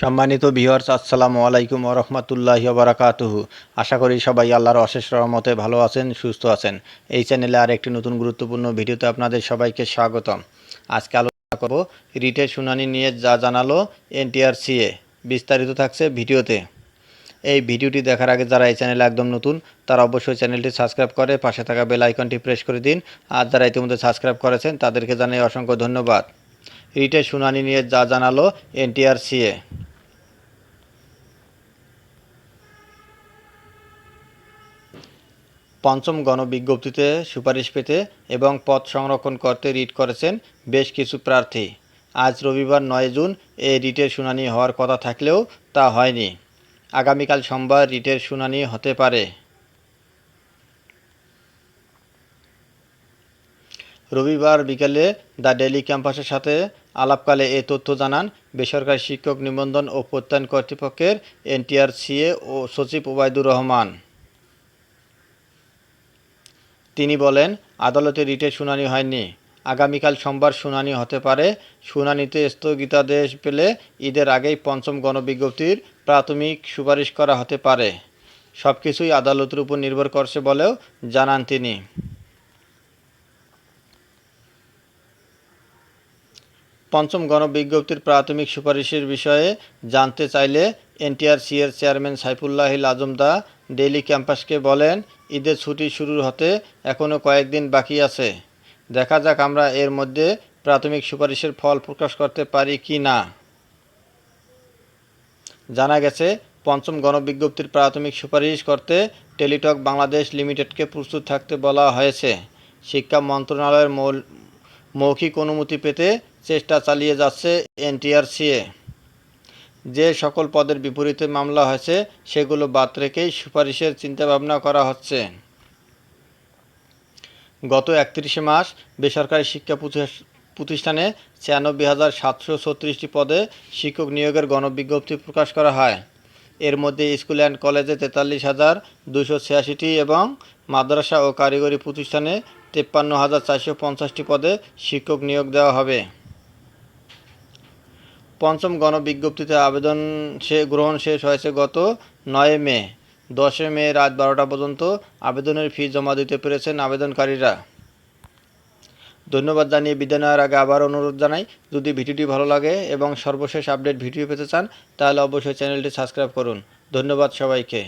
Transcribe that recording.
সম্মানিত ভিউয়ার্স আসসালামু আলাইকুম ওরহমতুল্লাহি বারাকাতুহু। আশা করি সবাই আল্লাহর অশেষ রহমতে ভালো আছেন, সুস্থ আছেন। এই চ্যানেলে আর একটি নতুন গুরুত্বপূর্ণ ভিডিওতে আপনাদের সবাইকে স্বাগতম। আজকে আলোচনা করব রিটের শুনানি নিয়ে যা জানালো এনটিআরসিএ। বিস্তারিত থাকছে ভিডিওতে। এই ভিডিওটি দেখার আগে যারা এই চ্যানেলে একদম নতুন, তারা অবশ্যই চ্যানেলটি সাবস্ক্রাইব করে পাশে থাকা বেল আইকনটি প্রেস করে দিন। আর যারা ইতিমধ্যে সাবস্ক্রাইব করেছেন, তাদেরকে জানাই অসংখ্য ধন্যবাদ। রিটের শুনানি নিয়ে যা জানালো এনটিআরসিএ। পঞ্চম গণবিজ্ঞপ্তিতে সুপারিশ পেতে এবং পদ সংরক্ষণ করতে রিট করেছেন বেশ কিছু প্রার্থী। আজ রবিবার নয় জুন এই রিটের শুনানি হওয়ার কথা থাকলেও তা হয়নি। আগামীকাল সোমবার রিটের শুনানি হতে পারে। রবিবার বিকেলে দ্য ডেলি ক্যাম্পাসের সাথে আলাপকালে এ তথ্য জানান বেসরকারি শিক্ষক নিবন্ধন ও প্রত্যয়ন কর্তৃপক্ষের এনটিআরসিএ ও সচিব ওবায়দুর রহমান। তিনি বলেন, আদালতে রিটের শুনানি হয়নি। আগামীকাল সোমবার শুনানি হতে পারে। শুনানিতে স্থগিতাদেশ পেলে ঈদের আগেই পঞ্চম গণবিজ্ঞপ্তির প্রাথমিক সুপারিশ করা হতে পারে। সব কিছুই আদালতের উপর নির্ভর করছে বলেও জানান তিনি। পঞ্চম গণবিজ্ঞপ্তির প্রাথমিক সুপারিশের বিষয়ে জানতে চাইলে এনটিআরসিএর চেয়ারম্যান সাইফুল্লাহিল আজম দা ডেইলি ক্যাম্পাসকে বলেন ঈদের ছুটি শুরু হতে এখনও কয়েকদিন বাকি আছে। দেখা যাক আমরা এর মধ্যে প্রাথমিক সুপারিশের ফল প্রকাশ করতে পারি কি না। জানা গেছে, পঞ্চম গণবিজ্ঞপ্তির প্রাথমিক সুপারিশ করতে টেলিটক বাংলাদেশ লিমিটেডকে প্রস্তুত থাকতে বলা হয়েছে। শিক্ষা মন্ত্রণালয়ের মৌখিক অনুমতি পেতে চেষ্টা চালিয়ে যাচ্ছে এনটিআরসিএ। যে সকল পদের বিপরীতে মামলা হয়েছে, সেগুলো বাদ রেখেই সুপারিশের চিন্তাভাবনা করা হচ্ছে। গত একত্রিশে মাস বেসরকারি শিক্ষা প্রতিষ্ঠানে ছিয়ানব্বই হাজার সাতশো ছত্রিশটি পদে শিক্ষক নিয়োগের গণবিজ্ঞপ্তি প্রকাশ করা হয়। এর মধ্যে স্কুল অ্যান্ড কলেজে তেতাল্লিশ হাজার দুশো ছিয়াশিটি এবং মাদ্রাসা ও কারিগরি প্রতিষ্ঠানে তেপ্পান্ন হাজার চারশো পঞ্চাশটি পদে শিক্ষক নিয়োগ দেওয়া হবে। পঞ্চম গণবিজ্ঞপ্তিতে আবেদন সে, গ্রহণ শেষ হয়েছে গত নয় মে। দশে মে রাত বারোটা পর্যন্ত আবেদনের ফি জমা দিতে পেরেছেন আবেদনকারীরা। ধন্যবাদ জানিয়ে বিদায় নেওয়ার আগে আবার অনুরোধ জানাই, যদি ভিডিওটি ভালো লাগে এবং সর্বশেষ আপডেট ভিডিও পেতে চান, তাহলে অবশ্যই চ্যানেলটি সাবস্ক্রাইব করুন। ধন্যবাদ সবাইকে।